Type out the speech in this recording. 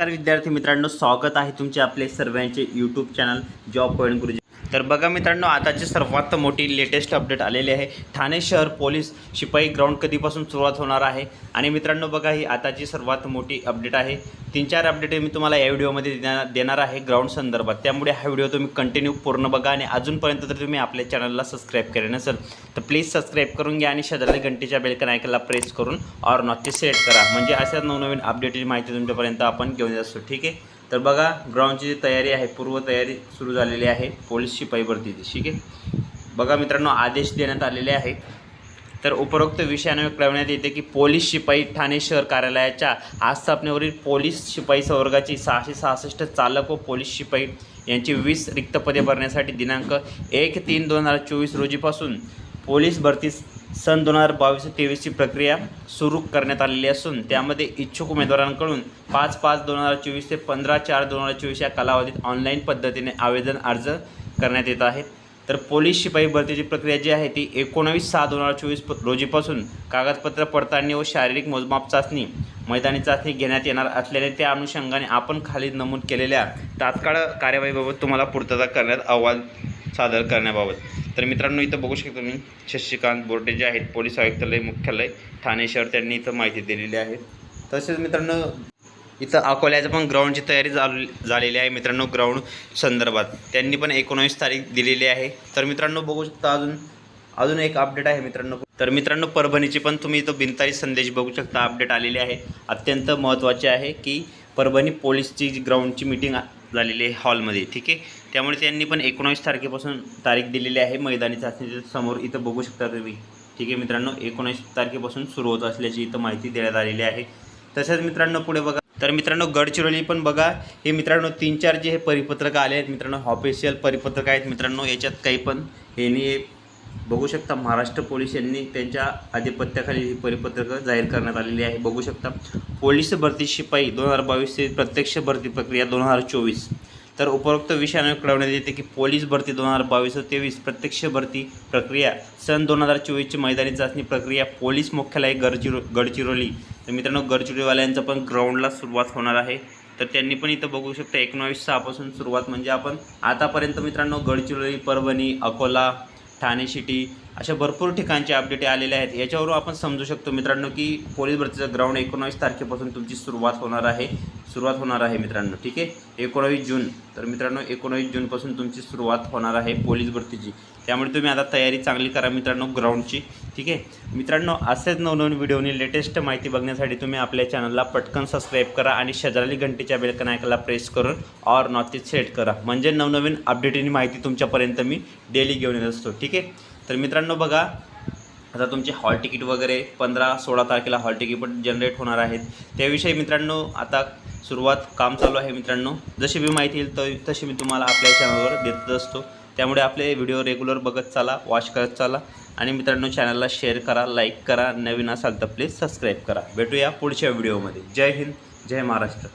नमस्कार विद्यार्थी मित्रांनो स्वागत आहे तुमचे आपले सर्वांचे यूट्यूब चॅनल जॉब पॉईंट गुरुजी. तर बघा मित्रांनो आताची सर्वात मोठी लेटेस्ट अपडेट आलेली आहे. ठाणे शहर पोलीस शिपाई ग्राउंड कधीपासून सुरुवात होणार आहे? आणि मित्रांनो बघा ही आताची सर्वात मोठी अपडेट आहे. तीन चार अपडेट मी तुम्हाला या व्हिडिओमध्ये देणार देणार आहे ग्राउंड संदर्भात. त्यामुळे हा व्हिडिओ तुम्ही कंटिन्यू पूर्ण बघा आणि अजूनपर्यंत जर तुम्ही आपल्या चॅनलला सबस्क्राईब केले नसेल तर प्लीज सबस्क्राईब करून घ्या आणि शेजारी घंटीच्या बेलकन आयकनला प्रेस करून ऑर नॉटची सिलेक्ट करा. म्हणजे अशा नवनवीन अपडेटची माहिती तुमच्यापर्यंत आपण घेऊन येत असतो. ठीक आहे? तर बघा ग्राउंडची जी तयारी आहे पूर्व तयारी सुरू झालेली आहे पोलीस शिपाई भरतीची ठीक आहे? बघा मित्रांनो आदेश देण्यात आलेले आहे. तर उपरोक्त विषयाने कळवण्यात येते की पोलीस शिपाई ठाणे शहर कार्यालयाच्या आस्थापनेवरील पोलीस शिपाई संवर्गाची सहाशे सहासष्ट चालक व पोलीस शिपाई यांची वीस रिक्त पदे भरण्यासाठी दिनांक एक तीन दोन हजार चोवीस रोजीपासून पोलीस भरती सन दोन हजार बावीस तेवीसची प्रक्रिया सुरू करण्यात आलेली असून त्यामध्ये इच्छुक उमेदवारांकडून पाच पाच दोन हजार चोवीस ते पंधरा चार दोन हजार चोवीस या कालावधीत ऑनलाईन पद्धतीने आवेदन अर्ज करण्यात येत आहेत तर पोलीस शिपाई भरतीची प्रक्रिया जी आहे ती एकोणावीस सहा दोन हजार चोवीस रोजीपासून कागदपत्र पडताळणी व शारीरिक मोजमाप चाचणी मैदानी चाचणी घेण्यात येणार असल्याने त्या अनुषंगाने आपण खाली नमूद केलेल्या तात्काळ कार्यवाहीबाबत तुम्हाला पूर्तता करण्यात अहवाल सादर करण्याबाबत. तर मित्रांनो इथं बघू शकता तुम्ही शशिकांत बोर्डे जे आहेत पोलीस आयुक्तालय मुख्यालय ठाणे शहर त्यांनी इथं माहिती दिलेली आहे. तसेच मित्रांनो इथं अकोल्याचं पण ग्राउंडची तयारी चालू झालेली आहे मित्रांनो ग्राउंड संदर्भात. त्यांनी पण एकोणावीस तारीख दिलेली आहे. तर मित्रांनो बघू शकता अजून अजून एक अपडेट आहे मित्रांनो. तर मित्रांनो परभणीची पण तुम्ही इथं बिनतारी संदेश बघू शकता अपडेट आलेली आहे. अत्यंत महत्त्वाचे आहे की परभणी पोलीसची जी ग्राउंडची मिटिंग झालेली आहे हॉलमध्ये ठीक आहे? त्यामुळे त्यांनी पण एकोणावीस तारखेपासून तारीख दिलेली आहे. मैदानी चाचणीच्या समोर इथं बघू शकता तुम्ही. ठीक आहे मित्रांनो एकोणावीस तारखेपासून सुरू होत असल्याची इथं माहिती देण्यात आलेली आहे. तसेच मित्रांनो पुढे बघा. तर मित्रांनो गडचिरोली पण बघा. हे मित्रांनो तीन चार जे हे परिपत्रक आले आहेत मित्रांनो ऑफिशियल परिपत्रक आहेत. मित्रांनो याच्यात काही पण हे बघू शकता महाराष्ट्र पोलीस यांनी त्यांच्या आधिपत्याखाली ही परिपत्रकं जाहीर करण्यात आलेली आहे. बघू शकता पोलीस भरती शिपाई दोन हजार बावीस ते प्रत्यक्ष भरती प्रक्रिया दोन हजार चोवीस. तर उपरोक्त विषयाने कळवण्यात येते की पोलीस भरती दोन हजार बावीस व तेवीस प्रत्यक्ष भरती प्रक्रिया सन दोन हजार चोवीसची मैदानी चाचणी प्रक्रिया पोलीस मुख्यालय गडचिरो गडचिरोली. तर मित्रांनो गडचिरोलीवाल्यांचं पण ग्राउंडला सुरुवात होणार आहे. तर त्यांनी पण इथं बघू शकता एकोणावीस सहापासून सुरुवात म्हणजे आपण आतापर्यंत मित्रांनो गडचिरोली परभणी अकोला ठाणे सिटी अशा भरपूर ठिकाणचे अपडेट आलेले आहेत. याच्यावरून आपण समजू शकतो मित्रांनो की पोलीस भरतीचं ग्राउंड एकोणावीस तारखेपासून तुमची सुरुवात होणार आहे. सुरुवात होणार आहे मित्रांनो ठीक आहे? एकोणावीस जून. तर मित्रांनो एकोणावीस जूनपासून तुमची सुरुवात होणार आहे पोलीस भरतीची. त्यामुळे तुम्ही आता तयारी चांगली करा मित्रांनो ग्राउंडची ठीक आहे? मित्रांनो असेच नवनवीन व्हिडिओनी लेटेस्ट माहिती बघण्यासाठी तुम्ही आपल्या चॅनलला पटकन सबस्क्राईब करा आणि शेजारी घंटीच्या बेलकन प्रेस करून ऑर नॉट सेट करा. म्हणजे नवनवीन अपडेटनी माहिती तुमच्यापर्यंत मी डेली घेऊन येत असतो ठीक आहे? तर मित्रांनो बघा आता तुमचे हॉल तिकीट वगैरे पंधरा सोळा तारखेला हॉल तिकीट पण जनरेट होणार आहेत. त्याविषयी मित्रांनो आता सुरुवात काम चालू आहे मित्रांनो. जशी मी माहिती येईल त तशी मी तुम्हाला आपल्या चॅनलवर देत असतो. त्यामुळे आपले व्हिडिओ रेग्युलर बघत चाला वॉच करत चाला. आणि मित्रांनो चॅनलला शेअर करा लाईक करा. नवीन असाल तर प्लीज सबस्क्राईब करा. भेटूया पुढच्या व्हिडिओमध्ये जय हिंद जय महाराष्ट्र.